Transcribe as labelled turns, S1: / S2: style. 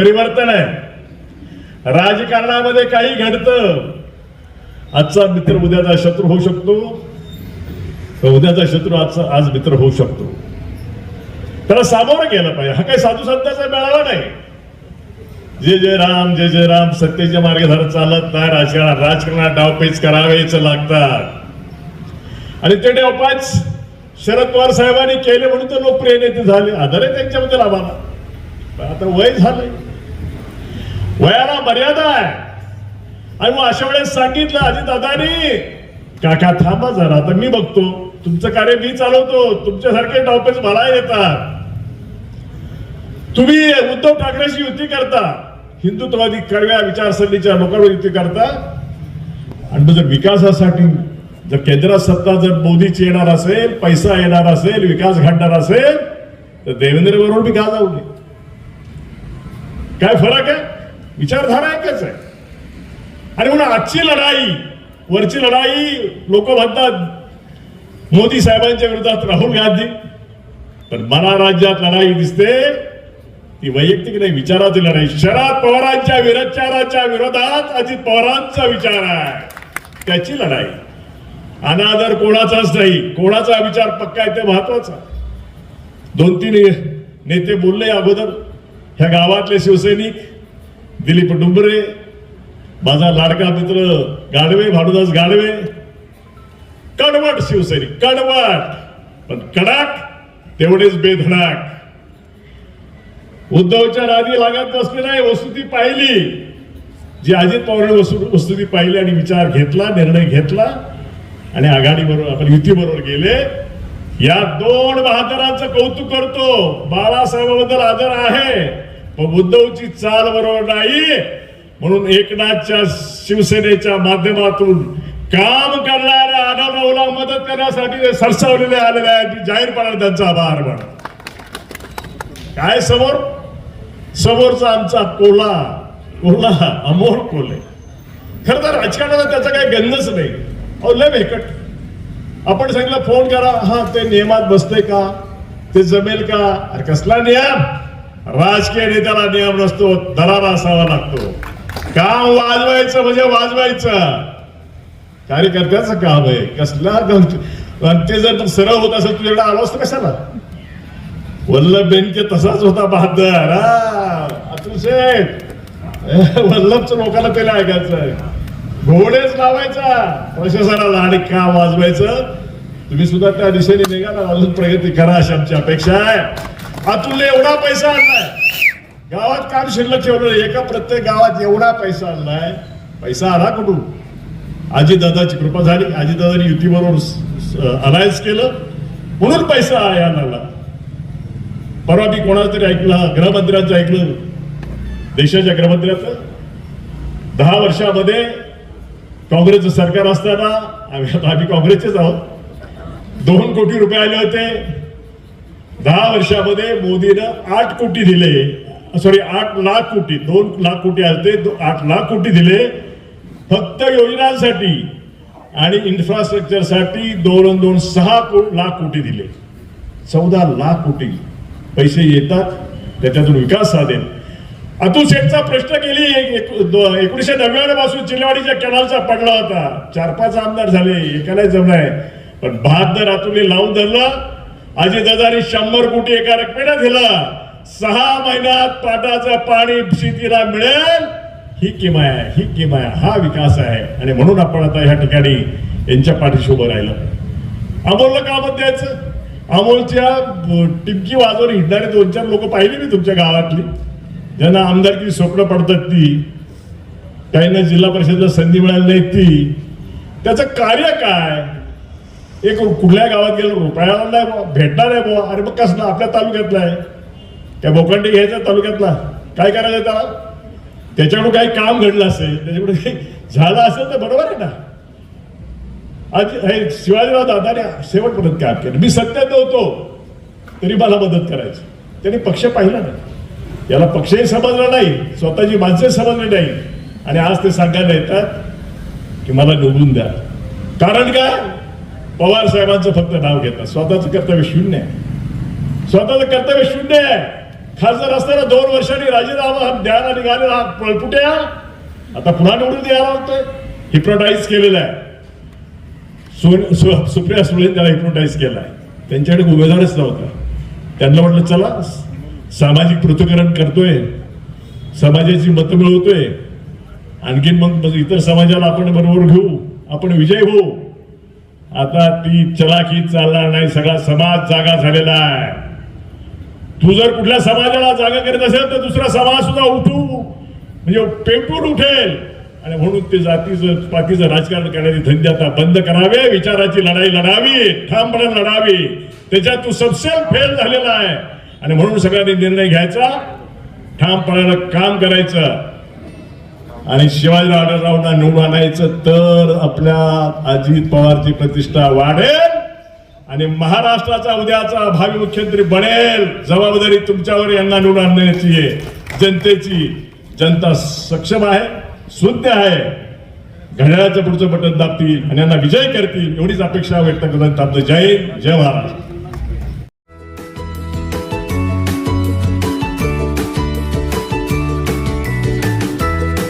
S1: परिवर्तन आहे. राजकारणामध्ये काही घडतं. आजचा मित्र उद्याचा शत्रू होऊ शकतो. उद्याचा शत्रू आजचा आज मित्र होऊ शकतो. त्याला सामोरं गेलं पाहिजे. हा काही साधू संतांचा मेळावा नाही. जे जय राम जय जय राम. सत्तेच्या मार्गाधार चालत नाही. राजकारण राजकारणात डावपेच करावेच लागतात. आणि ते डावपाच शरद पवार साहेबांनी केले म्हणून तर लोकप्रिय नेते झाले. आधार आहे त्यांच्याबद्दल आम्हाला. आता वय झालंय. वयाला मर्यादा आहे. आणि मग अशा वेळेस सांगितलं अजित दादानी काका थांबा जरा तर मी बघतो. तुमचं कार्य मी चालवतो. तुमच्यासारखे डावपेच मला येतात. तुम्ही उद्धव ठाकरेशी युती करता. हिंदुत्ववादी कडव्या विचारसरणीच्या लोकांवर युती करता. आणि मग जर विकासासाठी जर केंद्रात सत्ता जर मोदीची येणार असेल पैसा येणार असेल विकास घडणार असेल तर देवेंद्र बरोबर मी का जाऊ नये? काय फरक आहे? विचारधारा एकच आहे. आणि म्हणून आजची लढाई वरची लढाई लोक म्हणतात मोदी साहेबांच्या विरोधात राहुल गांधी. पण मला राज्यात लढाई दिसते ती वैयक्तिक नाही विचाराची लढाई. शरद पवारांच्या विरचाराच्या विरोधात अजित पवारांचा विचार आहे. त्याची लढाई. अनादर कोणाचाच नाही कोणाचा विचार पक्का आहे ते महत्त्वाचा दोन तीन नेते बोलले अगोदर ह्या गावातले शिवसैनिक दिलीप डुंबरे माझा लाडका मित्र गाडवे भानुदास गाडवे कडवट शिवसैनिक कडवट. पण कडाक तेवढेच बेधडाक. उद्धवच्या नादी लागत बसले नाही वस्तुती पाहिली. जी अजित पवारांनी वस्तुती पाहिली आणि विचार घेतला निर्णय घेतला आणि आघाडी बरोबर आपण युती बरोबर गेले. या दोन बहादरांचं कौतुक करतो. बाळासाहेबाबद्दल आदर आहे. पण उद्धवची चाल बरोबर नाही. म्हणून एकनाथच्या शिवसेनेच्या माध्यमातून काम करणाऱ्या आढळरावला मदत करण्यासाठी सरसावलेले आलेले आहेत. जाहीरपणाने त्यांचा आभार मानतो काय समोर? समोरचा आमचा कोला कोला अमोल कोले. खर तर राजकारणाला त्याचा काही गंधच नाही. अहो लय भेकट. आपण सांगितलं फोन करा. हा ते नियमात बसते का? ते जमेल का? अरे कसला नियम? राजकीय नेत्याला नियम नसतो दरारा असावा लागतो. काम वाजवायचं म्हणजे वाजवायचं. कार्यकर्त्याचं काम आहे. कसला ते जर सरळ होत असेल तुझ्याकडे आलो असतो कशाला? वल्लभ बेनके तसाच होता बहादर. हा, अतुल शेठ. वल्लभच लोकांना त्याला ऐकायचं घोडेच लावायचा. प्रशासनाला आणि का वाजवायचं? तुम्ही सुद्धा त्या दिशेने निघाला अजून प्रगती करा अशी आमची अपेक्षा आहे. अतुलने एवढा पैसा आणलाय. गावात काम शिल्लक ठेवलं एका प्रत्येक गावात एवढा पैसा आणलाय. पैसा आला कुठून? आजीदादाची कृपा झाली. आजीदादांनी युतीबरोबर अलायन्स केलं. म्हणून पैसा या आला परवा मी कोणाला तरी ऐकलं गृहमंत्र्यांचं ऐकलं. देशाच्या गृहमंत्र्याचं दहा वर्षामध्ये काँग्रेसचं सरकार असताना आम्ही आता आम्ही काँग्रेसचेच आहोत. दोन कोटी रुपये आले होते. दहा वर्षामध्ये मोदीनं आठ कोटी दिले. सॉरी आठ लाख कोटी दोन लाख कोटी असते आठ लाख कोटी दिले. फक्त योजनांसाठी आणि इन्फ्रास्ट्रक्चरसाठी दोन दोन सहा को लाख कोटी दिले. चौदा लाख कोटी पैसे येतात त्याच्यातून विकास साधेल. अतुल शेठचा प्रश्न केली एकोणीसशे नव्याण्णवपासून चिल्लेवाडीच्या कॅनलचा पडला होता. चार पाच आमदार झाले एकाला जमलाय पण बहात्तर अतुलने लावून धरला. अजितदादांनी शंभर कोटी एका रकमेला दिला. सहा महिन्यात पाटाचं पाणी शेतीला मिळेल. ही किमाया आहे ही किमाया हा विकास आहे. आणि म्हणून आपण आता ह्या ठिकाणी यांच्या पाठीशी उभं राहिलं. अमोलला का मत द्यायचं? अमोलच्या टिपकी टिमकी वाजवून हिंडणारे दोन चार लोक पाहिली मी तुमच्या गावातली. ज्यांना आमदारकी स्वप्न पडतात ती. काहींना जिल्हा परिषदला संधी मिळाली नाही ती. त्याचं कार्य काय? एक कुठल्या गावात गेलो रुपयाला बुवा, भेटणार आहे बुवा. अरे मग कसला? आपल्या तालुक्यातला आहे. त्या बोकांडी घ्यायचा तालुक्यातला. काय करायचं त्याला? त्याच्याकडून काही काम घडलं असेल त्याच्याकडून काही झालं असेल तर बरोबर आहे ना. आज हे शिवाजीराव दादाने शेवटपर्यंत काम केलं? मी सत्यात नव्हतो तरी मला मदत करायची. त्यांनी पक्ष पाहिला ना याला पक्षही समजला नाही स्वतःची माणसे समजली नाही. आणि आज ते सांगायला येतात की मला निवडून द्या. कारण काय? पवार साहेबांचं फक्त नाव घेतात स्वतःचं कर्तव्य शून्य आहे. स्वतःचं कर्तव्य शून्य आहे. खासदार असताना दोन वर्षांनी राजीनामा द्यायला निघालेला पळपुट्या आता पुन्हा निवडून द्यायला लागतोय. हिप्रोटाईज केलेलं आहे. सु- सुप्रिया सुळे त्याला हिप्नोटाईज केलाय त्यांच्याकडे उमेदवारच नव्हता. त्यांना म्हटलं चला सामाजिक पृथ्वीकरण करतोय. समाजाची मतं मिळवतोय. आणखीन मग मग इतर समाजाला आपण बरोबर घेऊ. आपण विजय होऊ. आता ती चलाखी चालणार नाही सगळा समाज जागा झालेला आहे. तू जर कुठल्या समाजाला जागा करत असेल तर दुसरा समाज सुद्धा उठू. म्हणजे पेटून उठेल. आणि म्हणून ते जातीचं पातीचं राजकारण करण्याची धंदे आता बंद करावे विचाराची लढाई लढावी ठामपणे लढावी. त्याच्यात तू सबसेल फेल झालेला आहे. आणि म्हणून सगळ्यांनी निर्णय घ्यायचा. ठामपणानं काम करायचं. आणि शिवाजीराव आढळरावांना निवडून आणायचं तर आपल्या अजित पवारची प्रतिष्ठा वाढेल आणि महाराष्ट्राचा उद्याचा भावी मुख्यमंत्री बनेल. जबाबदारी तुमच्यावर यांना निवडून आणण्याची आहे. जनतेची जनता सक्षम आहे शुद्ध आहे. घड्याळाचं पुढचं बटन दाबतील आणि यांना विजय करतील एवढीच अपेक्षा व्यक्त करत दाबतं जय जय महाराष्ट्र.